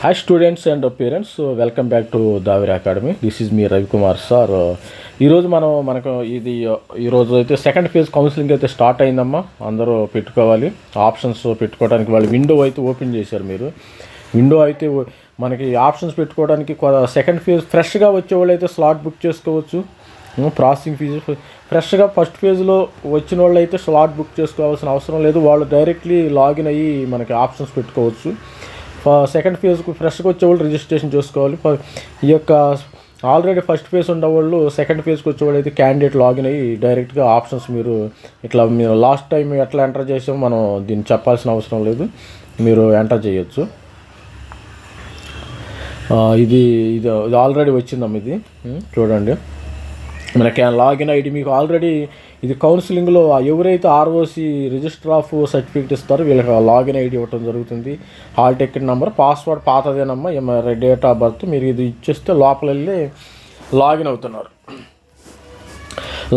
Hi students and parents welcome back to Davira academy this is me Ravikumar sir ఈరోజు మనం మనకు ఇది ఈరోజు అయితే సెకండ్ ఫేజ్ కౌన్సిలింగ్ అయితే స్టార్ట్ అయిందమ్మా. అందరూ పెట్టుకోవాలి. ఆప్షన్స్ పెట్టుకోవడానికి వాళ్ళు విండో అయితే ఓపెన్ చేశారు మీరు. విండో అయితే మనకి ఆప్షన్స్ పెట్టుకోవడానికి సెకండ్ ఫేజ్ ఫ్రెష్గా వచ్చేవాళ్ళు అయితే స్లాట్ బుక్ చేసుకోవచ్చు. ప్రాసెసింగ్ ఫీజు ఫ్రెష్గా ఫస్ట్ ఫేజ్లో వచ్చిన వాళ్ళు అయితే స్లాట్ బుక్ చేసుకోవాల్సిన అవసరం లేదు. వాళ్ళు డైరెక్ట్లీ లాగిన్ అయ్యి మనకి ఆప్షన్స్ పెట్టుకోవచ్చు. సెకండ్ ఫేజ్కు ఫ్రెష్గా వచ్చేవాళ్ళు రిజిస్ట్రేషన్ చేసుకోవాలి. ఈ యొక్క ఆల్రెడీ ఫస్ట్ ఫేజ్ ఉండేవాళ్ళు సెకండ్ ఫేజ్కి వచ్చేవాళ్ళు అయితే క్యాండిడేట్ లాగిన్ అయ్యి డైరెక్ట్గా ఆప్షన్స్ మీరు ఇట్లా మీరు లాస్ట్ టైం ఎట్లా ఎంటర్ చేసామో మనం దీన్ని చెప్పాల్సిన అవసరం లేదు. మీరు ఎంటర్ చేయొచ్చు. ఇది ఇది ఆల్రెడీ వచ్చిందమ్మ ఇది. చూడండి. మనకి లాగిన్ ఐడి మీకు ఆల్రెడీ ఇది కౌన్సిలింగ్లో ఎవరైతే ఆర్ఓసి రిజిస్టర్ ఆఫ్ సర్టిఫికేట్ ఇస్తారో వీళ్ళకి లాగిన్ ఐడి ఇవ్వడం జరుగుతుంది. హాల్ టికెట్ నెంబర్ పాస్వర్డ్ పాతదేనమ్మా డేట్ ఆఫ్ బర్త్ మీరు ఇది ఇచ్చేస్తే లోపల వెళ్ళి లాగిన్ అవుతున్నారు.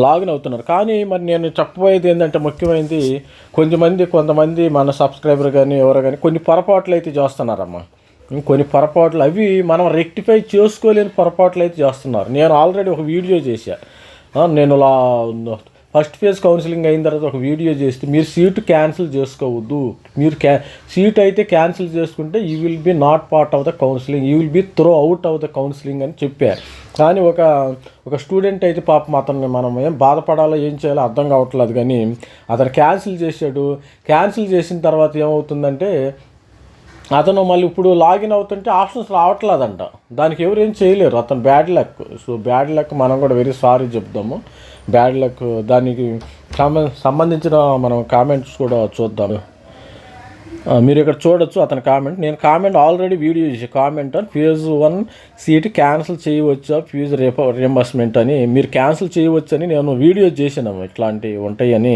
లాగిన్ అవుతున్నారు. కానీ మరి నేను చెప్పబోయేది ఏంటంటే ముఖ్యమైనది కొంతమంది కొంతమంది మన సబ్స్క్రైబర్ కానీ ఎవరు కానీ కొన్ని పొరపాట్లు అయితే చేస్తున్నారమ్మా. కొన్ని పొరపాట్లు అవి మనం రెక్టిఫై చేసుకోలేని పొరపాట్లు అయితే చేస్తున్నారు. నేను ఆల్రెడీ ఒక వీడియో చేశా. నేను లా ఫస్ట్ ఫేజ్ కౌన్సిలింగ్ అయిన తర్వాత ఒక వీడియో చేస్తే మీరు సీటు క్యాన్సిల్ చేసుకోవద్దు. మీరు క్యా సీట్ అయితే క్యాన్సిల్ చేసుకుంటే you will be not part of the counselling you will be throw out of the counselling అని చెప్పారు కానీ ఒక ఒక స్టూడెంట్ అయితే పాపం అతన్ని మనం ఏం బాధపడాలో ఏం చేయాలో అర్థం కావట్లేదు కానీ అతను క్యాన్సిల్ చేశాడు. క్యాన్సిల్ చేసిన తర్వాత ఏమవుతుందంటే అతను మళ్ళీ ఇప్పుడు లాగిన్ అవుతుంటే ఆప్షన్స్ రావట్లేదంట. దానికి ఎవరు ఏం చేయలేరు. అతను bad luck so bad luck మనం కూడా వెరీ సారీ చెప్దాము. బ్యాడ్ లక్ దానికి సంబంధించిన మనం కామెంట్స్ కూడా చూద్దాము. మీరు ఇక్కడ చూడొచ్చు అతని కామెంట్ నేను కామెంట్ ఆల్రెడీ వీడియో చేసి కామెంట్ అని ఫీజ్ వన్ సీట్ క్యాన్సిల్ చేయవచ్చా? ఫీజు రేప రియంబర్స్మెంట్ అని. మీరు క్యాన్సిల్ చేయవచ్చని నేను వీడియో చేశాను. ఇట్లాంటివి ఉంటాయని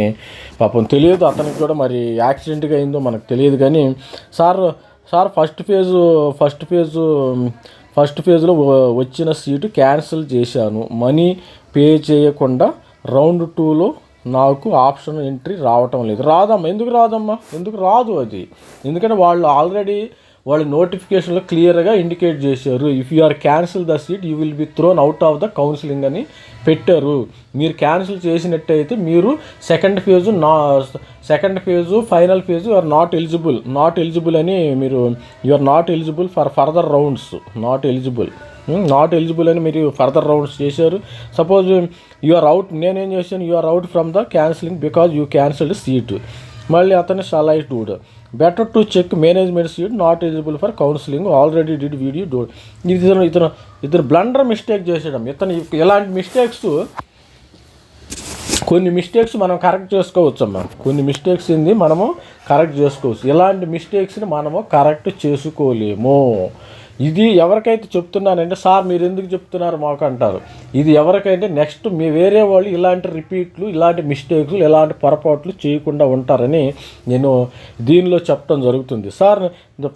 పాపం తెలియదు. అతనికి కూడా మరి యాక్సిడెంట్గా అయిందో మనకు తెలియదు కానీ sir sir first phase first phase first ఫేజ్లో వచ్చిన సీటు క్యాన్సిల్ చేశాను. మనీ పే చేయకుండా రౌండ్ టూలో నాకు ఆప్షన్ ఎంట్రీ రావటం లేదు. రాదమ్మా ఎందుకు రాదమ్మా? ఎందుకు రాదు అది? ఎందుకంటే వాళ్ళు ఆల్రెడీ వాళ్ళు నోటిఫికేషన్లో క్లియర్గా ఇండికేట్ చేశారు. If you are cancel the seat you will be thrown out of the counselling అని పెట్టారు. మీరు క్యాన్సిల్ చేసినట్టయితే మీరు సెకండ్ ఫేజు నా second phase final phase are not eligible not eligible అని మీరు you are not eligible for further rounds not eligible not eligible అని మీరు ఫర్దర్ రౌండ్స్ చేశారు. సపోజ్ యు ఆర్ అవుట్ నేనేం చేశాను? You are out from the cancelling because you cancelled seat మళ్ళీ అతను shall I dude better to check management seat not eligible for counselling already did video do ఇతను ఇతను ఇతను blunder mistake చేసేయడం. ఇతను ఇలాంటి మిస్టేక్స్ కొన్ని మిస్టేక్స్ మనం కరెక్ట్ చేసుకోవచ్చు అమ్మా కొన్ని మిస్టేక్స్ ఏంది మనము కరెక్ట్ చేసుకోవచ్చు. ఇలాంటి మిస్టేక్స్ని మనము కరెక్ట్ చేసుకోలేము. ఇది ఎవరికైతే చెప్తున్నానంటే సార్ మీరు ఎందుకు చెప్తున్నారు మాకు అంటారు. ఇది ఎవరికైతే నెక్స్ట్ మీ వేరే వాళ్ళు ఇలాంటి రిపీట్లు ఇలాంటి మిస్టేక్లు ఇలాంటి పొరపాట్లు చేయకుండా ఉంటారని నేను దీనిలో చెప్పడం జరుగుతుంది. సార్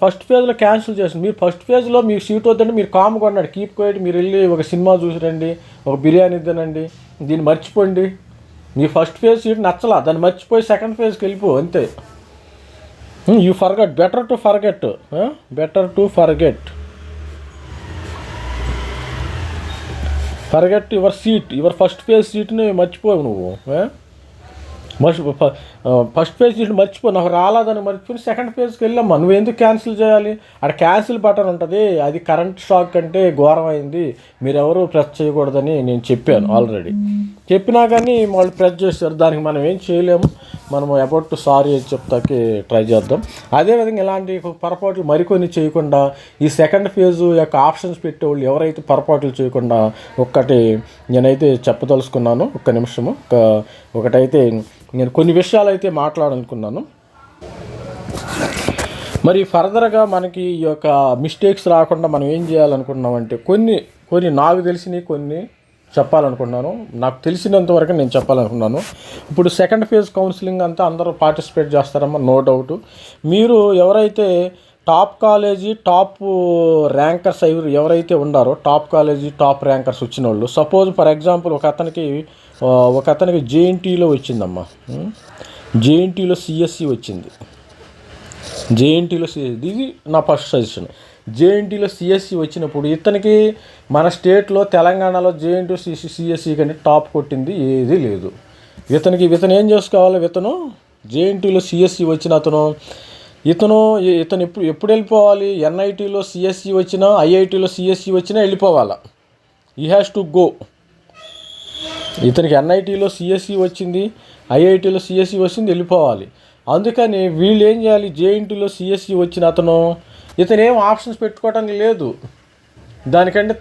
ఫస్ట్ ఫేజ్లో క్యాన్సిల్ చేసింది మీరు ఫస్ట్ ఫేజ్లో మీకు సీట్ వద్దండి మీరు కామ్ కొన్నాడు కీప్ కోయట్ మీరు వెళ్ళి ఒక సినిమా చూసిరండి ఒక బిర్యానీ తినండి దీన్ని మర్చిపోండి. మీ ఫస్ట్ ఫేజ్ సీట్ నచ్చలా దాన్ని మర్చిపోయి సెకండ్ ఫేజ్కి వెళ్ళిపో అంతే. You forget. Better to forget. Better to forget. Forget your seat your first phase సీట్ని మర్చిపోయావు నువ్వు మర్చి ఫస్ట్ పేజ్ సీట్ మర్చిపో నాకు రాలేదని మర్చిపోయి సెకండ్ పేజ్కి వెళ్ళమ్మా. నువ్వు ఎందుకు క్యాన్సిల్ చేయాలి? అక్కడ క్యాన్సిల్ బటన్ ఉంటుంది. అది కరెంట్ షాక్ కంటే ఘోరమైంది. మీరు ఎవరు ప్రెస్ చేయకూడదని నేను చెప్పాను ఆల్రెడీ చెప్పినా కానీ వాళ్ళు ప్రెస్ చేస్తారు దానికి మనం ఏం చేయలేము. మనము అబౌట్ సారీ అని చెప్తాకి ట్రై చేద్దాం. అదేవిధంగా ఇలాంటి పొరపాట్లు మరికొన్ని చేయకుండా ఈ సెకండ్ ఫేజ్ యొక్క ఆప్షన్స్ పెట్టేవాళ్ళు ఎవరైతే పొరపాట్లు చేయకుండా ఒక్కటి నేనైతే చెప్పదలుచుకున్నాను. ఒక్క నిమిషము. ఒక ఒకటైతే నేను కొన్ని విషయాలు అయితే మాట్లాడాలనుకున్నాను. మరి ఫర్దర్గా మనకి ఈ యొక్క మిస్టేక్స్ రాకుండా మనం ఏం చేయాలనుకున్నామంటే కొన్ని కొన్ని నాకు తెలిసినవి కొన్ని చెప్పాలనుకున్నాను నాకు తెలిసినంత వరకు నేను చెప్పాలనుకున్నాను ఇప్పుడు సెకండ్ ఫేజ్ కౌన్సిలింగ్ అంతా అందరూ పార్టిసిపేట్ చేస్తారమ్మా నో డౌట్ మీరు ఎవరైతే టాప్ కాలేజీ టాప్ ర్యాంకర్స్ ఎవరు ఎవరైతే ఉండారో టాప్ కాలేజీ టాప్ ర్యాంకర్స్ వచ్చిన వాళ్ళు సపోజ్ ఫర్ ఎగ్జాంపుల్ ఒక అతనికి ఒక అతనికి జేఎన్టీలో వచ్చిందమ్మా. Hmm? జేఎన్టీలో సిఎస్సి వచ్చింది. జేఎన్టీలో ఇది నా ఫస్ట్ సజెషన్ జేఎన్టీలో సిఎస్సి వచ్చినప్పుడు ఇతనికి మన స్టేట్లో తెలంగాణలో జేఎన్టీ సిసి సిఎస్సి కంటే టాప్ కొట్టింది ఏదీ లేదు. ఇతనికి ఇతను ఏం చేసుకోవాలి? ఇతను జేఎన్టీలో సిఎస్సి వచ్చిన అతను ఇతను ఇతను ఎప్పుడు ఎప్పుడు వెళ్ళిపోవాలి? ఎన్ఐటీలో సిఎస్సి వచ్చినా ఐఐటీలో సిఎస్సి వచ్చినా వెళ్ళిపోవాలా? ఈ హ్యాస్ టు గో ఇతనికి ఎన్ఐటీలో సిఎస్సి వచ్చింది ఐఐటీలో సిఎస్సి వచ్చింది వెళ్ళిపోవాలి. అందుకని వీళ్ళు ఏం చేయాలి? జేఎన్టీలో సిఎస్సి వచ్చిన అతను ఇతను ఏం ఆప్షన్స్ పెట్టుకోవటానికి లేదు. దానికంటే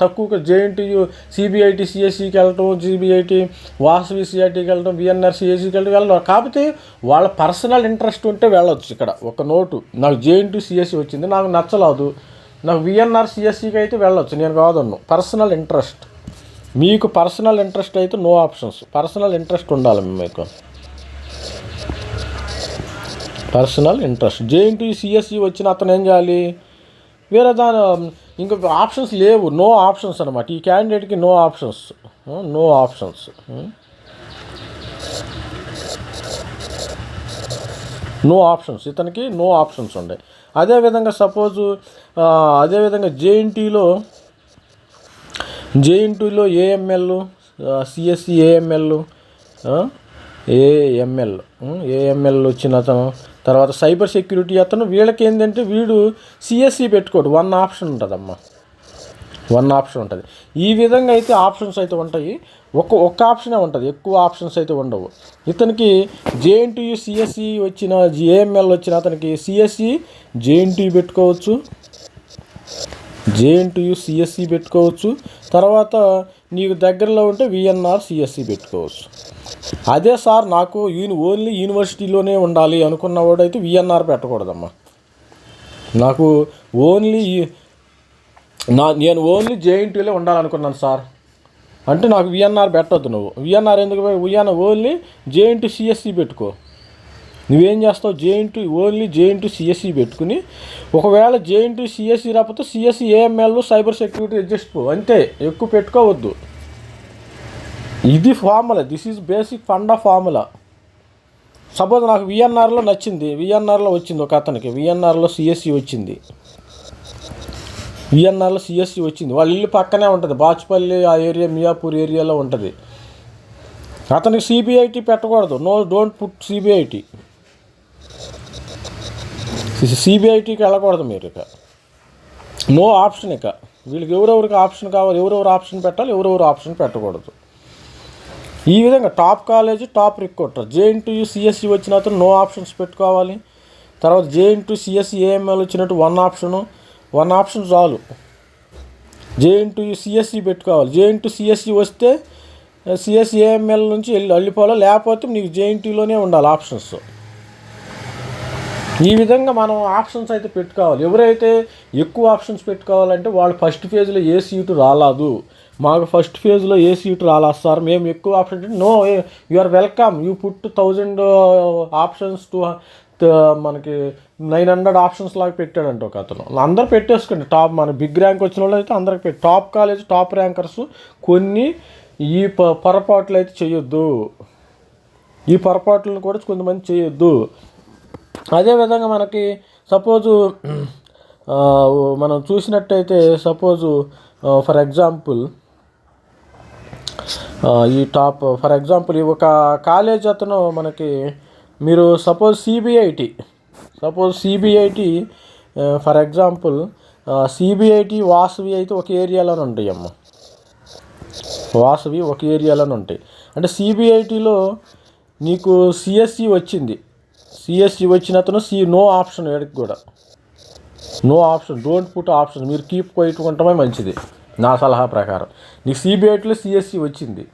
తక్కువ జేఎన్టీయు సిబిఐటి సిఎస్సికి వెళ్ళటం జీబీఐటి వాసవి సిఐటికి వెళ్ళటం బిఎన్ఆర్ సిఎస్సికి వెళ్ళడం. కాకపోతే వాళ్ళ పర్సనల్ ఇంట్రెస్ట్ ఉంటే వెళ్ళొచ్చు ఇక్కడ. ఒక నోటు. నాకు జేఎన్టీ సిఎస్సి వచ్చింది. నాకు నచ్చలేదు. నాకు విఎన్ఆర్ సిఎస్సికి అయితే వెళ్ళొచ్చు. నేను కాదన్ను. Personal interest. మీకు పర్సనల్ ఇంట్రెస్ట్ అయితే నో ఆప్షన్స్. పర్సనల్ ఇంట్రెస్ట్ ఉండాలి మీకు పర్సనల్ ఇంట్రెస్ట్ జేఎన్టీ సిఎస్సి వచ్చిన అతను ఏం చేయాలి? వేరే దాని ఇంకా ఆప్షన్స్ లేవు. నో ఆప్షన్స్ అనమాట ఈ క్యాండిడేట్కి no options no options no options ఇతనికి నో ఆప్షన్స్ ఉన్నాయి అదేవిధంగా సపోజు అదేవిధంగా జేఎన్టీలో జేఎన్టీలో AML CSE AML AML AML వచ్చిన అతను తర్వాత సైబర్ సెక్యూరిటీ అతను వీళ్ళకి ఏంటంటే వీడు సిఎస్సి పెట్టుకోడు. వన్ ఆప్షన్ ఉంటుందమ్మా. వన్ ఆప్షన్ ఉంటుంది. ఈ విధంగా అయితే ఆప్షన్స్ అయితే ఉంటాయి. ఒక్క ఒక్క ఆప్షనే ఉంటుంది. ఎక్కువ ఆప్షన్స్ అయితే ఉండవు. ఇతనికి జేఎన్టీయు సిఎస్సి వచ్చిన ఏఎంఎల్ వచ్చిన అతనికి సిఎస్సి జేఎన్టీ పెట్టుకోవచ్చు. జేఎన్టీయు సిఎస్సి పెట్టుకోవచ్చు. తర్వాత నీకు దగ్గరలో ఉంటే విఎన్ఆర్ సిఎస్సి పెట్టుకోవచ్చు. అదే సార్ నాకు యూని ఓన్లీ యూనివర్సిటీలోనే ఉండాలి అనుకున్నవాడైతే అయితే విఎన్ఆర్ పెట్టకూడదమ్మా. నాకు ఓన్లీ నా నేను ఓన్లీ జేఎన్టీలో ఉండాలనుకున్నాను సార్. అంటే నాకు విఎన్ఆర్ పెట్టొద్దు నువ్వు. విఎన్ఆర్ ఎందుకు విఎన్ఆర్ ఓన్లీ జేఎన్టీ సిఎస్సి పెట్టుకో. నువ్వేం చేస్తావు? జేఎన్టీ ఓన్లీ జేఎన్టీ సిఎస్సి పెట్టుకుని ఒకవేళ జేఎన్టీ సిఎస్సి రాకపోతే CSE AML cyber security adjust పో. అంతే. ఎక్కువ పెట్టుకోవద్దు. ఇది formula. This is basic fund of formula suppose నాకు విఎన్ఆర్లో నచ్చింది. విఎన్ఆర్లో వచ్చింది ఒక అతనికి. విఎన్ఆర్లో సిఎస్సి వచ్చింది. విఎన్ఆర్లో సిఎస్సి వచ్చింది. వాళ్ళ ఇల్లు పక్కనే ఉంటుంది. బాచుపల్లి ఆ ఏరియా మియాపూర్ ఏరియాలో ఉంటుంది. అతనికి సిబిఐటి పెట్టకూడదు. నో డోంట్ పుట్ సిబిఐటి సిబిఐటికి వెళ్ళకూడదు మీరు ఇక. నో ఆప్షన్ ఇక. వీళ్ళకి ఎవరెవరికి ఆప్షన్ కావాలి ఎవరెవరు ఆప్షన్ పెట్టాలి ఎవరెవరు ఆప్షన్ పెట్టకూడదు. ఈ విధంగా top college top recruiter. JNTU CSE వచ్చిన అతను నో ఆప్షన్స్ పెట్టుకోవాలి. తర్వాత జేఎన్టీ సిఎస్సి ఏఎంఎల్ వచ్చినట్టు వన్ ఆప్షను వన్ ఆప్షన్ చాలు. జేఎన్టీయూ సిఎస్సి పెట్టుకోవాలి. జేఎన్టీ సిఎస్సి వస్తే సిఎస్సి ఏఎంఎల్ నుంచి వెళ్ళి వెళ్ళిపోవాలి లేకపోతే నీకు జేఎన్టీలోనే ఉండాలి ఆప్షన్స్ ఈ విధంగా మనం ఆప్షన్స్ అయితే పెట్టుకోవాలి. ఎవరైతే ఎక్కువ ఆప్షన్స్ పెట్టుకోవాలంటే వాళ్ళు ఫస్ట్ ఫేజ్లో ఏ సీటు రాలేదు. మాకు ఫస్ట్ ఫేజ్లో ఏ సీటు రాలేదు సార్. మేము ఎక్కువ option no you are welcome. You put thousand options to మనకి నైన్ హండ్రెడ్ ఆప్షన్స్ లాగా పెట్టాడంట ఒక అతను. అందరు పెట్టేసుకోండి. టాప్ మన బిగ్ ర్యాంక్ వచ్చిన వాళ్ళు అయితే అందరికి పెట్టి. టాప్ కాలేజ్ టాప్ ర్యాంకర్స్ కొన్ని ఈ ప పొరపాట్లు అయితే చేయొద్దు. ఈ పొరపాట్లను కూడా కొంతమంది చేయొద్దు. అదేవిధంగా మనకి సపోజు మనం చూసినట్టయితే సపోజు ఫర్ ఎగ్జాంపుల్ ఈ టాప్ ఫర్ ఎగ్జాంపుల్ ఈ ఒక కాలేజ్ అతను మనకి మీరు suppose CBIT suppose CBIT for example CBIT Vasavi అయితే ఒక ఏరియాలోనే ఉంటాయి అమ్మ. వాసవి ఒక ఏరియాలోనే ఉంటాయి. అంటే సిబిఐటిలో నీకు సిఎస్సి వచ్చింది. సిఎస్సి వచ్చిన అతను సి నో ఆప్షన్ ఎడకి కూడా. No option don't put option మీరు కీప్ కొట్టుకుంటమే మంచిది. నా సలహా ప్రకారం. నీకు సిబిఐటీలో సిఎస్సి వచ్చింది.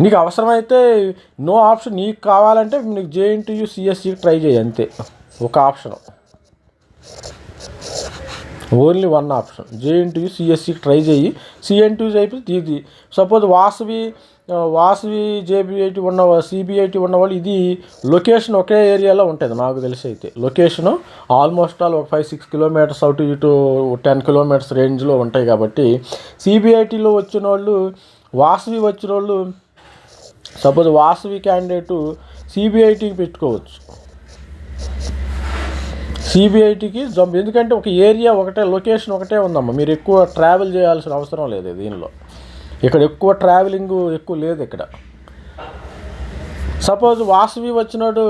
నీకు అవసరమైతే నో ఆప్షన్ నీకు కావాలంటే నీకు జేఎన్టీయూ సిఎస్సికి ట్రై చేయి అంతే. ఒక option only one option JNTU సిఎస్సికి try చేయి. సిఎన్టీయూ అయిపోతే ఇది. సపోజ్ వాసవి వాసవి జేబిఐటి ఉన్న సిబిఐటి ఉన్న వాళ్ళు ఇది లొకేషన్ ఒకే ఏరియాలో ఉంటుంది నాకు తెలిసి అయితే. లొకేషన్ ఆల్మోస్ట్ ఆల్ ఒక ఫైవ్ సిక్స్ కిలోమీటర్స్ అవుట్ ఇటు టెన్ కిలోమీటర్స్ రేంజ్లో ఉంటాయి కాబట్టి సిబిఐటిలో వచ్చిన వాళ్ళు వాసవి వచ్చిన వాళ్ళు సపోజ్ వాసవి క్యాండిడేటు సిబిఐటికి పెట్టుకోవచ్చు. సిబిఐటికి జంప్ ఎందుకంటే ఒక ఏరియా ఒకటే లొకేషన్ ఒకటే ఉందమ్మా. మీరు ఎక్కువ ట్రావెల్ చేయాల్సిన అవసరం లేదు దీనిలో. ఇక్కడ ఎక్కువ ట్రావెలింగ్ ఎక్కువ లేదు ఇక్కడ. సపోజ్ వాసవి వచ్చినాడు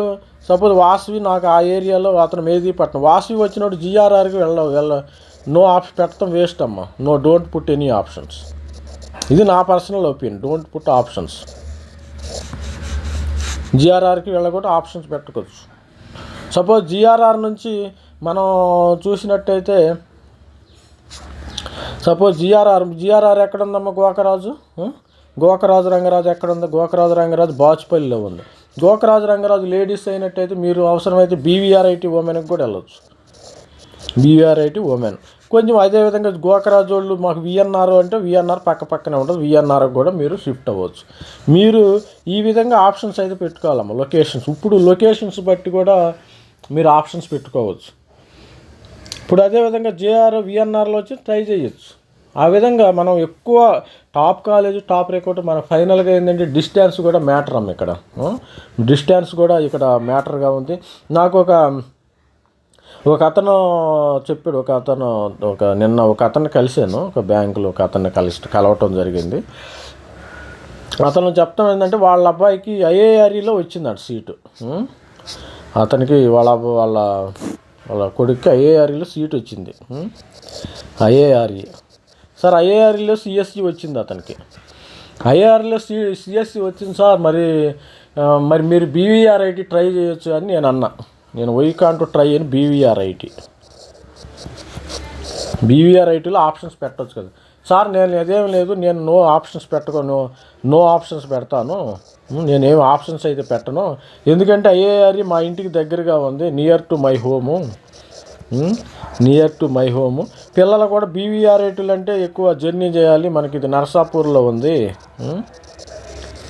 సపోజ్ వాసవి నాకు ఆ ఏరియాలో అతను మేదీపట్నం వాసవి వచ్చినాడు జిఆర్ఆర్కి వెళ్ళ వెళ్ళ నో ఆప్షన్ పెట్టడం వేస్ట్ అమ్మా. No don't put any options ఇది నా personal opinion don't put options జిఆర్ఆర్కి వెళ్ళకుండా ఆప్షన్స్ పెట్టుకోవచ్చు. సపోజ్ జిఆర్ఆర్ నుంచి మనం చూసినట్టయితే సపోజ్ జిఆర్ఆర్ జిఆర్ఆర్ ఎక్కడ ఉందమ్మా గోకరాజు గోకరాజు రంగరాజు ఎక్కడుంది? గోకరాజు రంగరాజు బాచుపల్లిలో ఉంది. గోకరాజు రంగరాజు లేడీస్ అయినట్టయితే మీరు అవసరమైతే బీవీఆర్ఐటి ఉమెన్కి కూడా వెళ్ళొచ్చు. BVRIT women. కొంచెం అదేవిధంగా గోకరాజు వాళ్ళు మాకు విఎన్ఆర్ అంటే విఎన్ఆర్ పక్క పక్కనే ఉంటుంది. విఎన్ఆర్ కూడా మీరు షిఫ్ట్ అవ్వచ్చు. మీరు ఈ విధంగా ఆప్షన్స్ అయితే పెట్టుకోవాలమ్మా లొకేషన్స్. ఇప్పుడు లొకేషన్స్ బట్టి కూడా మీరు ఆప్షన్స్ పెట్టుకోవచ్చు. ఇప్పుడు అదేవిధంగా జేఆర్ విఎన్ఆర్లో వచ్చి ట్రై చేయొచ్చు. ఆ విధంగా మనం ఎక్కువ టాప్ కాలేజ్ టాప్ రికార్డ్ మన ఫైనల్గా ఏంటంటే డిస్టెన్స్ కూడా మ్యాటర్ అమ్మ ఇక్కడ. డిస్టెన్స్ కూడా ఇక్కడ మ్యాటర్గా ఉంది. నాకు ఒక ఒక అతను చెప్పాడు ఒక అతను ఒక నిన్న ఒక అతను కలిశాను ఒక బ్యాంకులో ఒక అతన్ని కలిసి కలవటం జరిగింది. అతను చెప్తాం ఏంటంటే వాళ్ళ అబ్బాయికి ఐఏఆర్ఈలో వచ్చిందట సీటు. అతనికి వాళ్ళ వాళ్ళ వాళ్ళ కొడుక్కి ఐఏఆర్ఈలో సీట్ వచ్చింది. ఐఏఆర్ఈ. సార్ ఐఏఆర్ఈలో సిఎస్సి వచ్చింది అతనికి. ఐఏఆర్ఈలో సి సిఎస్సి వచ్చింది సార్ మరి మరి మీరు బీవీఆర్ఐటి ట్రై చేయొచ్చు అని నేను అన్నా. నేను వై కాంట్ ట్రై అని బీవీఆర్ఐటి బీవీఆర్ఐటీలో ఆప్షన్స్ పెట్టవచ్చు కదా. సార్ నేను అదేం లేదు నేను నో ఆప్షన్స్ పెట్టుకో నో ఆప్షన్స్ పెడతాను. నేనేం ఆప్షన్స్ అయితే పెట్టను. ఎందుకంటే ఐఏఆర్ఈ మా ఇంటికి దగ్గరగా ఉంది. Near to my home near to my home పిల్లలు కూడా బీవీఆర్ఐటీలు అంటే ఎక్కువ జర్నీ చేయాలి. మనకి ఇది నర్సాపూర్లో ఉంది.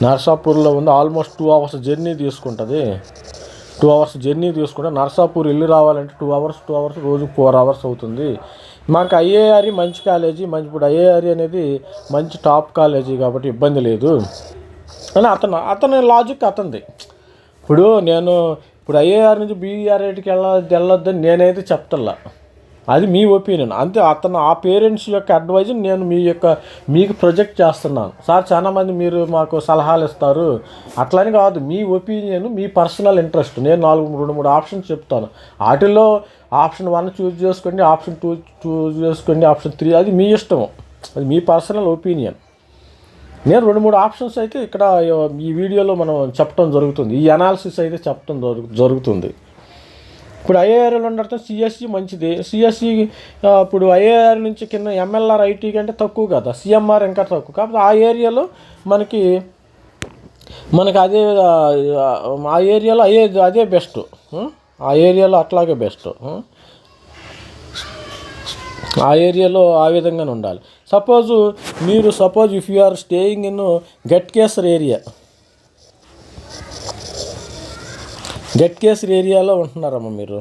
నర్సాపూర్లో ఉంది. ఆల్మోస్ట్ టూ అవర్స్ జర్నీ తీసుకుంటుంది. టూ అవర్స్ జర్నీ తీసుకుంటే నర్సాపూర్ ఇల్లు రావాలంటే టూ అవర్స్ టూ అవర్స్ రోజు ఫోర్ అవర్స్ అవుతుంది. మాకు ఐఏఆర్ఈ మంచి కాలేజీ మంచి ఇప్పుడు ఐఏఆర్ఈ అనేది మంచి టాప్ కాలేజీ కాబట్టి ఇబ్బంది లేదు. కానీ అతను అతని లాజిక్ అతనిది. ఇప్పుడు నేను ఇప్పుడు ఐఏఆర్ నుంచి బీఈఆర్ఐటికి వెళ్ళ వెళ్ళొద్దని నేనైతే చెప్తల్లా. అది మీ ఒపీనియన్ అంతే అతను ఆ పేరెంట్స్ యొక్క అడ్వైజ్ నేను మీ యొక్క మీకు ప్రొజెక్ట్ చేస్తున్నాను. సార్ చాలా మంది మీరు మాకు సలహాలు ఇస్తారు. అట్లని కాదు మీ ఒపీనియన్ మీ పర్సనల్ ఇంట్రెస్ట్ నేను నాలుగు రెండు మూడు ఆప్షన్స్ చెప్తాను. వాటిల్లో ఆప్షన్ వన్ చూజ్ చేసుకోండి ఆప్షన్ టూ చూజ్ చేసుకోండి ఆప్షన్ త్రీ అది మీ ఇష్టం అది మీ పర్సనల్ ఒపీనియన్ నేను రెండు మూడు ఆప్షన్స్ అయితే ఇక్కడ ఈ వీడియోలో మనం చెప్పడం జరుగుతుంది. ఈ అనాలిసిస్ అయితే చెప్పడం జరుగు జరుగుతుంది. ఇప్పుడు ఐఏఆర్ఎల్ ఉండటం సిఎస్సి మంచిది. సిఎస్సి ఇప్పుడు ఐఏఆర్ నుంచి కింద ఎంఎల్ఆర్ ఐటీ కంటే తక్కువ కదా. సిఎంఆర్ ఇంకా తక్కువ. కాబట్టి ఆ ఏరియాలో మనకి మనకి అదే ఆ, ఏరియాలో అయ్యే అదే బెస్ట్ ఆ ఏరియాలో అట్లాగే బెస్ట్ ఆ ఏరియాలో ఆ విధంగానే ఉండాలి. సపోజ్ మీరు suppose if you are staying in Ghatkesar area Ghatkesar ఏరియాలో ఉంటున్నారమ్మ మీరు.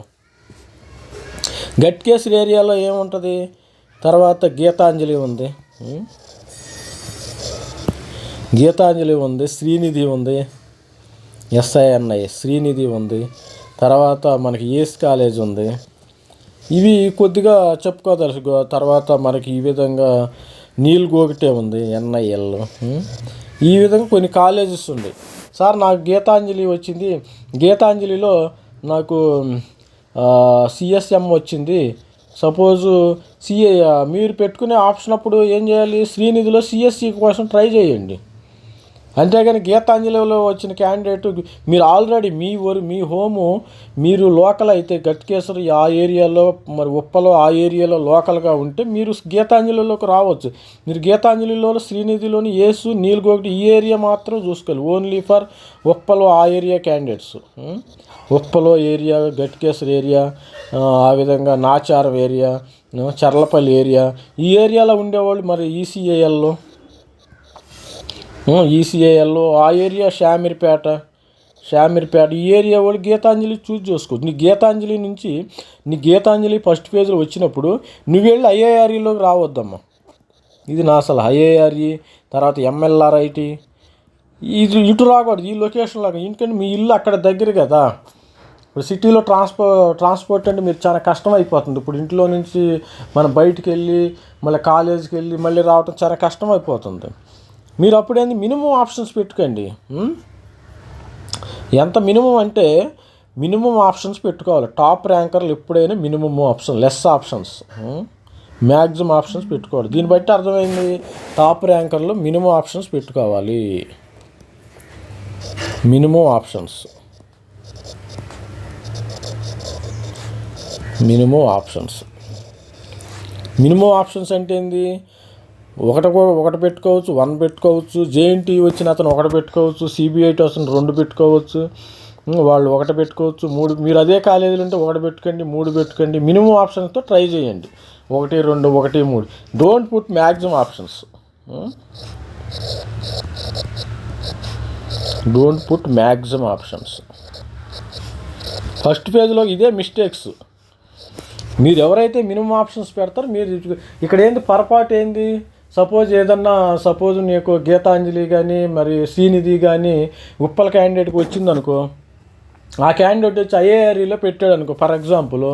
గట్కేసర్ ఏరియాలో ఏముంటుంది? తర్వాత గీతాంజలి ఉంది. గీతాంజలి ఉంది శ్రీనిధి ఉంది ఎస్ఐఎన్ఐ శ్రీనిధి ఉంది. తర్వాత మనకి ఏస్ కాలేజ్ ఉంది. ఇవి కొద్దిగా చెప్పుకోదలుచు తర్వాత మనకి ఈ విధంగా నీల్ గోగిటే ఉంది ఎన్ఐఎల్ ఈ విధంగా కొన్ని కాలేజెస్ ఉంది. సార్ నాకు గీతాంజలి వచ్చింది. గీతాంజలిలో నాకు సిఎస్ఎం వచ్చింది. సపోజు సిఏ మీరు పెట్టుకునే ఆప్షన్ అప్పుడు ఏం చేయాలి? శ్రీనిధిలో సిఎస్సి కోసం ట్రై చేయండి. అంతేగాని గీతాంజలిలో వచ్చిన క్యాండిడేట్ మీరు ఆల్రెడీ మీ ఊరు మీ హోము మీరు లోకల్ అయితే గట్కేశ్వర ఆ ఏరియాలో మరి ఉప్పలో ఆ ఏరియాలో లోకల్గా ఉంటే మీరు గీతాంజలిలోకి రావచ్చు. మీరు గీతాంజలిలో శ్రీనిధిలోని యేసు నీలగోగటి ఈ ఏరియా మాత్రం చూసుకోవాలి. ఓన్లీ ఫర్ ఉప్పలో ఆ ఏరియా క్యాండిడేట్స్ ఉప్పలో ఏరియా గట్కేశ్వర ఏరియా ఆ, విధంగా నాచారం ఏరియా చర్లపల్లి ఏరియా ఈ ఏరియాలో ఉండేవాళ్ళు మరి ఈసీఏఎల్లో ఈసీఏఎల్లో ఆ ఏరియా షామీర్పేట షామీర్పేట ఈ ఏరియా వాళ్ళు గీతాంజలి చూజ్ చేసుకోవచ్చు నీ గీతాంజలి నుంచి నీ గీతాంజలి ఫస్ట్ పేజ్లో వచ్చినప్పుడు నువ్వు వెళ్ళి ఐఏఆర్ఈలోకి రావద్దమ్మా ఇది నా అసలు ఐఏఆర్ఈ తర్వాత ఎంఎల్ఆర్ఐటి ఇది ఇటు రాకూడదు ఈ లొకేషన్ లాగా ఎందుకంటే మీ ఇల్లు అక్కడ దగ్గర కదా ఇప్పుడు సిటీలో ట్రాన్స్పో ట్రాన్స్పోర్ట్ అంటే మీరు చాలా కష్టం అయిపోతుంది ఇప్పుడు ఇంట్లో నుంచి మనం బయటికి వెళ్ళి మళ్ళీ కాలేజీకి వెళ్ళి మళ్ళీ రావటం చాలా కష్టం అయిపోతుంది మీరు అప్పుడేంది మినిమం ఆప్షన్స్ పెట్టుకోండి ఎంత మినిమం అంటే మినిమం ఆప్షన్స్ పెట్టుకోవాలి. టాప్ ర్యాంకర్లు ఎప్పుడైనా minimum option less options maximum options పెట్టుకోవాలి. దీన్ని బట్టి అర్థమైంది? టాప్ ర్యాంకర్లు మినిమం ఆప్షన్స్ పెట్టుకోవాలి. Minimum options. Minimum options. Minimum options అంటే ఏంది? ఒకటి ఒకటి పెట్టుకోవచ్చు వన్ పెట్టుకోవచ్చు జేఎన్టీ వచ్చిన అతను ఒకటి పెట్టుకోవచ్చు సిబిఐటి వస్తున్న రెండు పెట్టుకోవచ్చు వాళ్ళు ఒకటి పెట్టుకోవచ్చు మూడు మీరు అదే కాలేజీలు ఉంటే ఒకటి పెట్టుకోండి మూడు పెట్టుకోండి మినిమం ఆప్షన్స్తో ట్రై చేయండి. ఒకటి రెండు ఒకటి మూడు. Don't put maximum options don't put maximum options first ఫేజ్లో ఇదే మిస్టేక్స్ మీరు ఎవరైతే మినిమం ఆప్షన్స్ పెడతారో మీరు ఇక్కడ ఏంది పొరపాటు ఏంది? సపోజ్ ఏదన్నా సపోజ్ నీకు గీతాంజలి కానీ మరి శ్రీనిధి కానీ ఉప్పల క్యాండిడేట్కి వచ్చిందనుకో ఆ క్యాండిడేట్ వచ్చి ఐఏఆర్ఈలో పెట్టాడు అనుకో ఫర్ ఎగ్జాంపుల్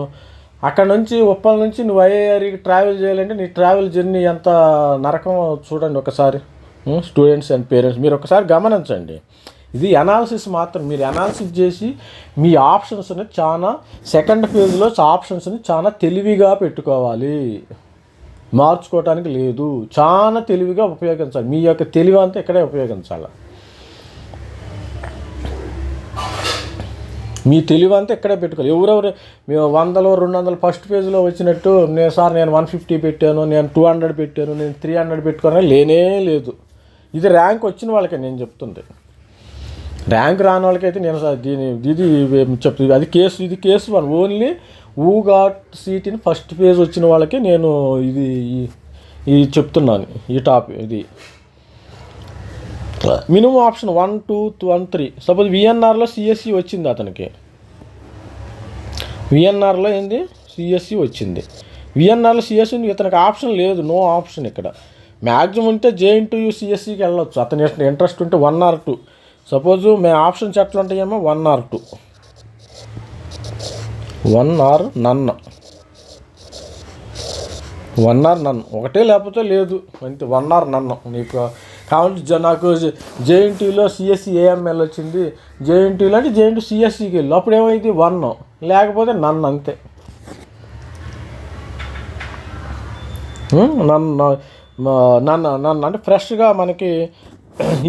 అక్కడ నుంచి ఉప్పల నుంచి నువ్వు ఐఏఆర్ఈకి ట్రావెల్ చేయాలంటే నీ ట్రావెల్ జర్నీ ఎంత నరకం చూడండి ఒకసారి. స్టూడెంట్స్ అండ్ పేరెంట్స్ మీరు ఒకసారి గమనించండి. ఇది అనాలిసిస్ మాత్రం మీరు అనాలిసిస్ చేసి మీ ఆప్షన్స్ని చాలా సెకండ్ ఫేజ్లో ఆప్షన్స్ని చాలా తెలివిగా పెట్టుకోవాలి. మార్చుకోవటానికి లేదు. చాలా తెలివిగా ఉపయోగించాలి. మీ యొక్క తెలివి అంతా ఇక్కడే ఉపయోగించాలి. మీ తెలివి అంతా ఇక్కడే పెట్టుకోవాలి. ఎవరెవరు మేము వందలు రెండు వందలు ఫస్ట్ పేజ్లో వచ్చినట్టు నేను సార్ నేను వన్ ఫిఫ్టీ పెట్టాను నేను టూ హండ్రెడ్ పెట్టాను నేను త్రీ హండ్రెడ్ పెట్టుకోను లేనే లేదు. ఇది ర్యాంక్ వచ్చిన వాళ్ళకే నేను చెప్తుంది. ర్యాంక్ రాని వాళ్ళకైతే నేను సార్ దీని ఇది చెప్తుంది. అది కేసు ఇది case one. Only uh got seat in first phase వచ్చిన వాళ్ళకి నేను ఇది ఇది చెప్తున్నాను ఈ టాప్ ఇది. Minimum option one two one three. Suppose విఎన్ఆర్లో CSE వచ్చింది అతనికి. విఎన్ఆర్లో ఏంది? సిఎస్సి వచ్చింది. విఎన్ఆర్లో సిఎస్సి ఉంది ఇతనికి ఆప్షన్ లేదు నో ఆప్షన్ ఇక్కడ. మ్యాక్సిమం ఉంటే జేఎన్టీయూ యూ సిఎస్సికి వెళ్ళొచ్చు. అతని ఇంట్రెస్ట్ ఉంటే వన్ ఆర్ టూ. సపోజ్ మేము ఆప్షన్స్ ఎట్లా ఉంటాయేమో one or two. One or none one or none ఒకటే లేకపోతే లేదు. అంతే వన్ ఆర్ నన్ నీకు కావాలి నాకు జేఎన్టీలో సిఎస్సి ఏఎంఎల్ వచ్చింది. జేఎన్టీలో అంటే జేఎన్టీ సిఎస్సికి వెళ్ళు. అప్పుడు ఏమైంది? వన్ లేకపోతే నన్ను అంతే. నన్ను నన్ను నన్ను అంటే ఫ్రెష్గా మనకి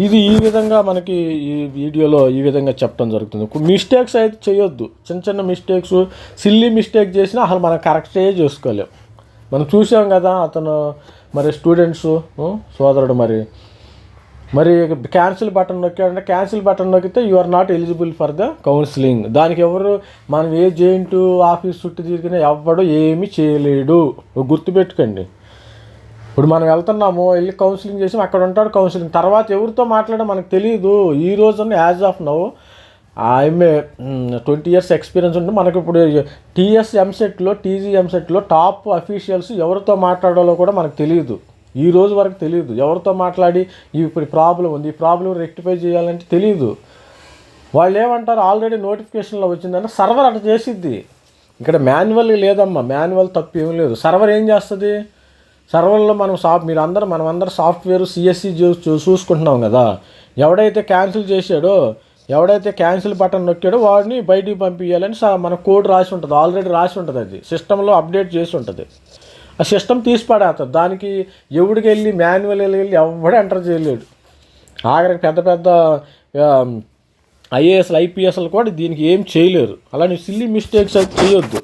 ఇది ఈ విధంగా మనకి ఈ వీడియోలో ఈ విధంగా చెప్పడం జరుగుతుంది. మిస్టేక్స్ అయితే చేయొద్దు. చిన్న చిన్న మిస్టేక్స్ సిల్లీ మిస్టేక్ చేసినా అసలు మనం కరెక్టే చేసుకోలేం. మనం చూసాం కదా అతను మరి స్టూడెంట్స్ సోదరుడు మరి. మరి క్యాన్సిల్ బటన్ నొక్కాడంటే క్యాన్సిల్ బటన్ నొక్కితే you are not eligible for the counselling దానికి ఎవరు మనం ఏ జెయింట్ ఆఫీస్ చుట్టూ తిరిగినా ఎవ్వడు ఏమీ చేయలేడు. గుర్తుపెట్టుకోండి. ఇప్పుడు మనం వెళ్తున్నాము వెళ్ళి కౌన్సిలింగ్ చేసి అక్కడ ఉంటాడు కౌన్సిలింగ్ తర్వాత ఎవరితో మాట్లాడో మనకు తెలియదు ఈ రోజు యాజ్ ఆఫ్ నౌ ఆమె ట్వంటీ ఇయర్స్ ఎక్స్పీరియన్స్ ఉంటే మనకి ఇప్పుడు టీఎస్ ఎంసెట్లో టీజీ ఎంసెట్లో టాప్ అఫీషియల్స్ ఎవరితో మాట్లాడాలో కూడా మనకు తెలియదు ఈ రోజు వరకు తెలియదు ఎవరితో మాట్లాడి ఇప్పుడు ప్రాబ్లం ఉంది ఈ ప్రాబ్లం రెక్టిఫై చేయాలంటే తెలియదు వాళ్ళు ఏమంటారు? ఆల్రెడీ నోటిఫికేషన్లో వచ్చిందంటే సర్వర్ అట్లా చేసిద్ది. ఇక్కడ మాన్యువల్ లేదమ్మా. మాన్యువల్ తప్పు ఏం లేదు. సర్వర్ ఏం చేస్తుంది? సర్వర్లో మనం సాఫ్ట్ మీరు అందరూ మనం అందరూ సాఫ్ట్వేర్ సిఎస్సి చూసుకుంటున్నాం కదా. ఎవడైతే క్యాన్సిల్ చేశాడో ఎవడైతే క్యాన్సిల్ బటన్ నొక్కాడో వాడిని బయటికి పంపించాలని మన కోడ్ రాసి ఉంటుంది. ఆల్రెడీ రాసి ఉంటుంది అది. సిస్టంలో అప్డేట్ చేసి ఉంటుంది. ఆ సిస్టమ్ తీసి పడేస్తుంది దానికి ఎవడికి వెళ్ళి మాన్యువల్ వెళ్ళి ఎవడు ఎంటర్ చేయలేడు. ఆఖరికి పెద్ద పెద్ద ఐఏఎస్లు ఐపీఎస్లు కూడా దీనికి ఏం చేయలేరు. అలాంటి సిల్లీ మిస్టేక్స్ అయితే చేయొద్దు.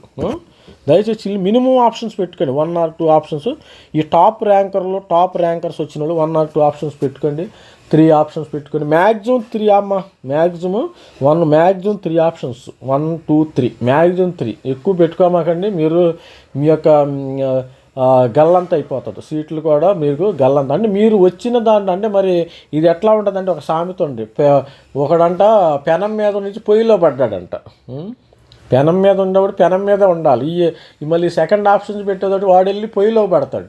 దయచేసి మినిమం ఆప్షన్స్ పెట్టుకోండి. వన్ ఆర్ టూ ఆప్షన్స్ ఈ టాప్ ర్యాంకర్లో టాప్ ర్యాంకర్స్ వచ్చిన వాళ్ళు వన్ ఆర్ టూ ఆప్షన్స్ పెట్టుకోండి. త్రీ ఆప్షన్స్ పెట్టుకోండి. మ్యాక్సిమం త్రీ అమ్మ. Maximum one maximum three options one two three maximum three ఎక్కువ పెట్టుకోమాకండి. మీరు మీ యొక్క గల్లంత అయిపోతుంది. సీట్లు కూడా మీకు గల్లంత. అంటే మీరు వచ్చిన దాంట్లో అంటే మరి ఇది ఎట్లా ఉంటుందంటే ఒక సామెత ఉంది. పె- ఒకడంట పెనం మీద నుంచి పొయ్యిలో పడ్డాడంట. పెనం మీద ఉండేవాడు పెనం మీద ఉండాలి. ఈ మళ్ళీ సెకండ్ ఆప్షన్స్ పెట్టేటప్పుడు వాడు వెళ్ళి పొయ్యిలో పెడతాడు.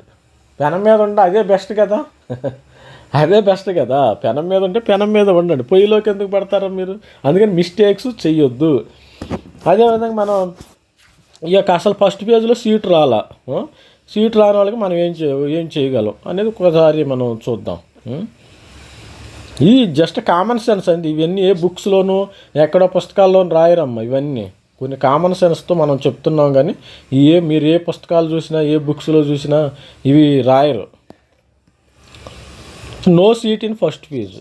పెనం మీద ఉండ అదే బెస్ట్ కదా. అదే బెస్ట్ కదా. పెనం మీద ఉంటే పెనం మీద ఉండండి. పొయ్యిలోకి ఎందుకు పెడతారా మీరు? అందుకని మిస్టేక్స్ చెయ్యొద్దు. అదేవిధంగా మనం ఈ యొక్క అసలు ఫస్ట్ పేజ్లో సీట్ రాలా. సీట్ రాని వాళ్ళకి మనం ఏం చే ఏం చేయగలం అనేది ఒకసారి మనం చూద్దాం. ఈ జస్ట్ కామన్ సెన్స్ అండి. ఇవన్నీ ఏ బుక్స్లోనూ ఎక్కడో పుస్తకాల్లోనూ రాయరమ్మా ఇవన్నీ. కొన్ని కామన్ సెన్స్తో మనం చెప్తున్నాం కానీ ఏ మీరు ఏ పుస్తకాలు చూసినా ఏ బుక్స్లో చూసినా ఇవి రాయరు. No seat in first phase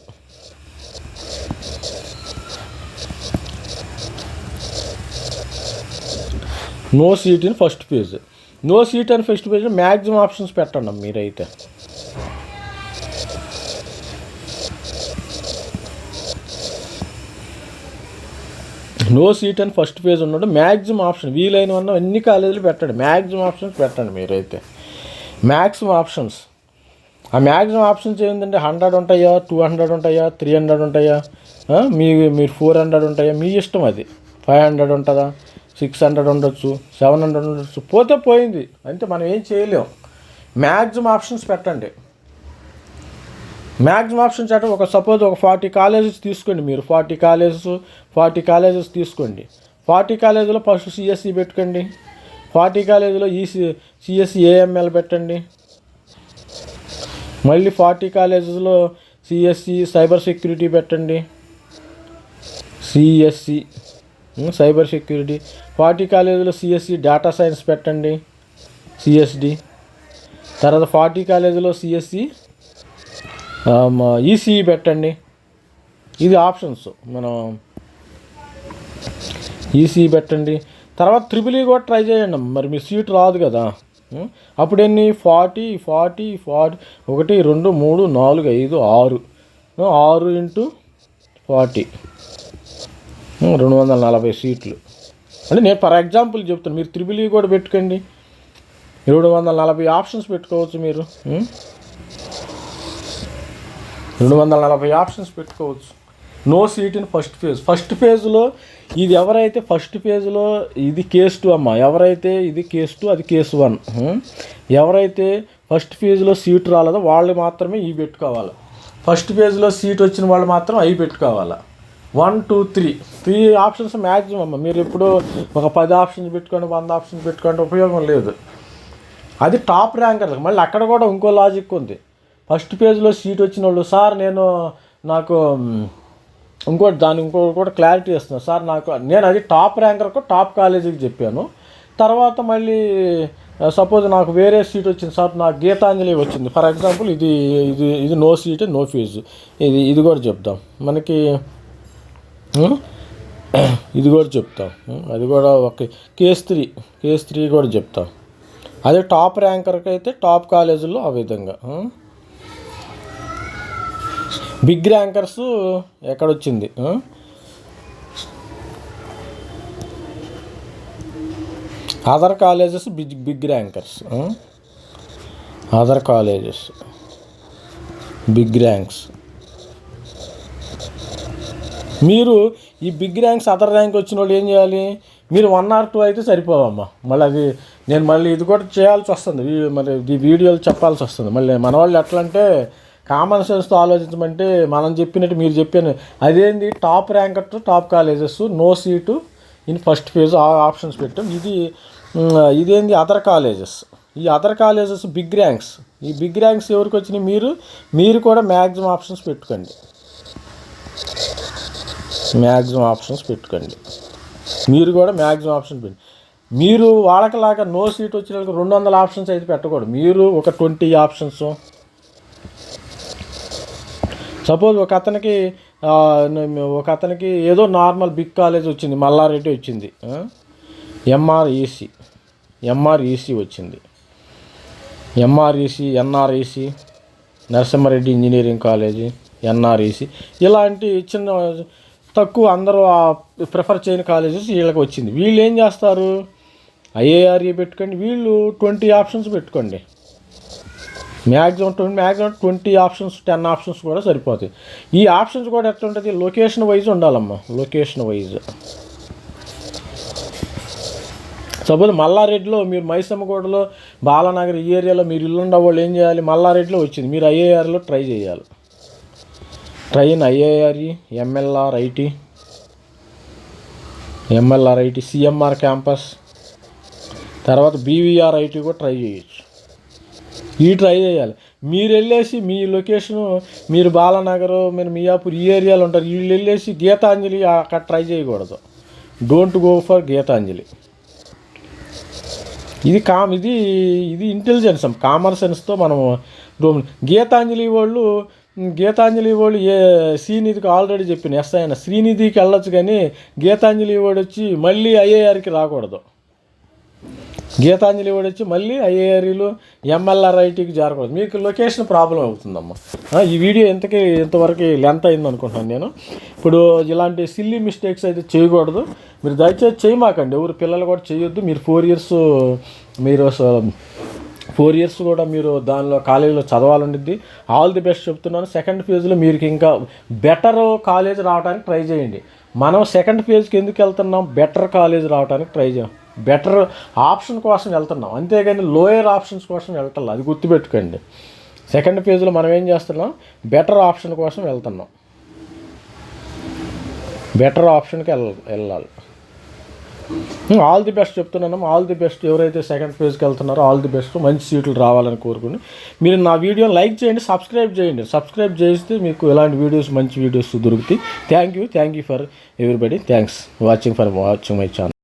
no seat in first phase no seat and first phase maximum options పెట్టండి మీరైతే. నో సీట్ అని ఫస్ట్ పేజ్ ఉన్నాడు మ్యాక్సిమం ఆప్షన్ వీలైన వన్న అన్ని కాలేజీలు పెట్టండి. మ్యాక్సిమం ఆప్షన్స్ పెట్టండి మీరైతే. మ్యాక్సిమం ఆప్షన్స్ ఆ మ్యాక్సిమం ఆప్షన్స్ ఏంటంటే హండ్రెడ్ ఉంటాయా టూ హండ్రెడ్ ఉంటాయా త్రీ హండ్రెడ్ ఉంటాయా? మీ మీరు ఫోర్ హండ్రెడ్ ఉంటాయా? మీ ఇష్టం అది. ఫైవ్ హండ్రెడ్ ఉంటుందా? సిక్స్ హండ్రెడ్ ఉండొచ్చు సెవెన్ హండ్రెడ్ ఉండొచ్చు. పోతే పోయింది. అంటే మనం ఏం చేయలేం. మ్యాక్సిమం ఆప్షన్స్ పెట్టండి. మ్యాక్సిమం ఆప్షన్స్ అంటే ఒక సపోజ్ ఒక ఫార్టీ కాలేజెస్ తీసుకోండి మీరు. ఫార్టీ కాలేజెస్ ఫార్టీ కాలేజెస్ తీసుకోండి. ఫార్టీ కాలేజీలో ఫస్ట్ సిఎస్సి పెట్టుకోండి. ఫార్టీ కాలేజీలో ఈసీ సిఎస్సి ఏఎంఎల్ పెట్టండి. మళ్ళీ ఫార్టీ కాలేజెస్లో సిఎస్సి సైబర్ సెక్యూరిటీ పెట్టండి. CSC cyber security. ఫార్టీ కాలేజీలో సిఎస్సి డేటా సైన్స్ పెట్టండి. సిఎస్డి తర్వాత ఫార్టీ కాలేజీలో సిఎస్సి ఈసీఈ పెట్టండి. ఇది ఆప్షన్స్. మనం ఈసీ పెట్టండి. తర్వాత త్రిబుల్ ఈ e కూడా ట్రై చేయండి మరి మీ సీట్ రాదు కదా. అప్పుడు ఎన్ని? Forty forty forty. ఒకటి రెండు మూడు నాలుగు ఐదు ఆరు. ఆరు ఇంటూ ఫార్టీ. రెండు వందల నలభై సీట్లు. అంటే నేను ఫర్ ఎగ్జాంపుల్ చెప్తాను మీరు త్రిబుల్ ఈ e కూడా పెట్టుకోండి. ఏడు వందల నలభై ఆప్షన్స్ పెట్టుకోవచ్చు మీరు. రెండు వందల నలభై ఆప్షన్స్ పెట్టుకోవచ్చు. No seat in first phase. First ఫేజ్లో ఇది ఎవరైతే ఫస్ట్ ఫేజ్లో ఇది కేస్ టూ అమ్మ ఎవరైతే ఇది కేస్ టూ అది కేస్ వన్ ఎవరైతే ఫస్ట్ ఫేజ్లో సీట్ రాలేదో వాళ్ళు మాత్రమే ఇవి పెట్టుకోవాలి ఫస్ట్ ఫేజ్లో సీట్ వచ్చిన వాళ్ళు మాత్రం అవి పెట్టుకోవాలి one two three. Three options maximum అమ్మ. మీరు ఎప్పుడు ఒక పది ఆప్షన్స్ పెట్టుకోండి వంద ఆప్షన్స్ పెట్టుకోండి ఉపయోగం లేదు. అది టాప్ ర్యాంకర్. మళ్ళీ అక్కడ కూడా ఇంకో లాజిక్ ఉంది. ఫస్ట్ పేజ్లో సీట్ వచ్చిన వాళ్ళు సార్ నేను నాకు ఇంకోటి దాని ఇంకోటి కూడా క్లారిటీ ఇస్తున్నాను. సార్ నాకు నేను అది టాప్ ర్యాంకర్కు టాప్ కాలేజీకి చెప్పాను. తర్వాత మళ్ళీ సపోజ్ నాకు వేరే సీట్ వచ్చింది. సార్ నాకు గీతాంజలి వచ్చింది. ఫర్ ఎగ్జాంపుల్ ఇది ఇది ఇది నో సీట్ నో ఫీజు ఇది ఇది కూడా చెప్దాం. మనకి ఇది కూడా చెప్తాం. అది కూడా ఒక కేస్త్రీ త్రీ త్రీ కూడా చెప్తాం. అదే టాప్ ర్యాంకర్కి అయితే టాప్ కాలేజీలో ఆ విధంగా big rankers ఎక్కడొచ్చింది? Other colleges big big rankers. Other colleges. Big ranks. మీరు ఈ బిగ్ ర్యాంక్స్ అదర్ ర్యాంక్ వచ్చిన వాళ్ళు ఏం చేయాలి? మీరు వన్ ఆర్ టూ అయితే సరిపోవమ్మా. మళ్ళీ అది నేను మళ్ళీ ఇది కూడా చేయాల్సి వస్తుంది. మరి ఈ వీడియోలు చెప్పాల్సి వస్తుంది. మళ్ళీ మన వాళ్ళు ఎట్లా అంటే కామన్ సెన్స్తో ఆలోచించమంటే మనం చెప్పినట్టు మీరు చెప్పాను. అదేంది? Top ranker top colleges no seat in first phase ఆ ఆప్షన్స్ పెట్టాం. ఇది ఇదేంది? Other colleges. ఈ అదర్ కాలేజెస్ బిగ్ ర్యాంక్స్. ఈ బిగ్ ర్యాంక్స్ ఎవరికి వచ్చినాయి? మీరు మీరు కూడా మ్యాక్సిమం ఆప్షన్స్ పెట్టుకోండి. మ్యాక్సిమం ఆప్షన్స్ పెట్టుకోండి. మీరు కూడా మ్యాక్సిమం ఆప్షన్ పెట్టి మీరు వాళ్ళకలాగా నో సీట్ వచ్చిన వాళ్ళకి రెండు వందల ఆప్షన్స్ అయితే పెట్టకూడదు. మీరు ఒక ట్వంటీ ఆప్షన్స్ సపోజ్ ఒక అతనికి ఒక అతనికి ఏదో నార్మల్ బిగ్ కాలేజ్ వచ్చింది మల్లారెడ్డి వచ్చింది ఎంఆర్ఈసి ఎంఆర్ఈసి వచ్చింది. MREC NREC Narasimha Reddy engineering college NREC ఇలాంటి చిన్న తక్కువ అందరూ ప్రిఫర్ చేయని కాలేజెస్ వీళ్ళకి వచ్చింది. వీళ్ళు ఏం చేస్తారు? ఐఏఆర్ఈ పెట్టుకోండి. వీళ్ళు ట్వంటీ ఆప్షన్స్ పెట్టుకోండి. Maximum twenty maximum twenty options ten options కూడా సరిపోతాయి. ఈ ఆప్షన్స్ కూడా ఎట్లా ఉంటుంది? లొకేషన్ వైజ్ ఉండాలమ్మా. Location wise. సపోజ్ మల్లారెడ్డిలో మీరు మైసమ్మగూడలో బాలానగర్ ఈ ఏరియాలో మీరు ఇల్లు వాళ్ళు ఏం చేయాలి? మల్లారెడ్డిలో వచ్చింది. మీరు ఐఏఆర్లో ట్రై చేయాలి. Train IARE MLR IT MLR IT CMR campus. తర్వాత బీవీఆర్ ఐటీ కూడా ట్రై చేయొచ్చు. ఈ ట్రై చేయాలి. మీరు వెళ్ళేసి మీ లొకేషను మీరు బాలానగర్ మీరు మియాపూర్ ఈ ఏరియాలో ఉంటారు వీళ్ళు వెళ్ళేసి గీతాంజలి అక్కడ ట్రై చేయకూడదు. Don't go for Geethanjali. ఇది కామ్ ఇది ఇది ఇంటెలిజెన్స్ కామన్ సెన్స్తో మనం రూమ్. గీతాంజలి వాళ్ళు గీతాంజలి వాళ్ళు ఏ శ్రీనిధికి ఆల్రెడీ చెప్పిన ఎస్ ఆయన శ్రీనిధికి వెళ్ళొచ్చు కానీ గీతాంజలి వాడు వచ్చి మళ్ళీ ఐఏఆర్కి రాకూడదు. గీతాంజలి వాడు వచ్చి మళ్ళీ ఐఏఆర్ఈలు ఎంఎల్ఆర్ ఐటీకి జారకూడదు. మీకు లొకేషన్ ప్రాబ్లం అవుతుందమ్మా. ఈ వీడియో ఇంతకీ ఇంతవరకు లెంత్ అయింది అనుకుంటున్నాను నేను. ఇప్పుడు ఇలాంటి సిల్లీ మిస్టేక్స్ అయితే చేయకూడదు. మీరు దయచేసి చేయమాకండి. ఎవరు పిల్లలు కూడా చేయొద్దు. మీరు ఫోర్ ఇయర్స్ మీరు ఫోర్ ఇయర్స్ కూడా మీరు దానిలో కాలేజీలో చదవాలండిద్ది ఆల్ ది బెస్ట్ చెప్తున్నాను. సెకండ్ ఫేజ్లో మీరు ఇంకా బెటర్ కాలేజ్ రావడానికి ట్రై చేయండి. మనం సెకండ్ ఫేజ్కి ఎందుకు వెళ్తున్నాం? బెటర్ కాలేజ్ రావడానికి ట్రై చేయం. బెటర్ ఆప్షన్ కోసం వెళ్తున్నాం. అంతేగాని లోయర్ ఆప్షన్స్ కోసం వెళ్తాం అది గుర్తుపెట్టుకోండి. సెకండ్ ఫేజ్లో మనం ఏం చేస్తున్నాం? బెటర్ ఆప్షన్ కోసం వెళ్తున్నాం. బెటర్ ఆప్షన్కి వెళ్ళ వెళ్ళాలి. ఆల్ ది బెస్ట్ చెప్తున్నాను. ఆల్ ది బెస్ట్ ఎవరైతే సెకండ్ ఫేజ్కి వెళ్తున్నారో ఆల్ ది బెస్ట్. మంచి సీట్లు రావాలని కోరుకుని మీరు నా వీడియోని లైక్ చేయండి సబ్స్క్రైబ్ చేయండి. సబ్స్క్రైబ్ చేస్తే మీకు ఇలాంటి వీడియోస్ మంచి వీడియోస్ దొరుకుతాయి. Thank you. Thank you for everybody. Thanks. Watching for watching my channel.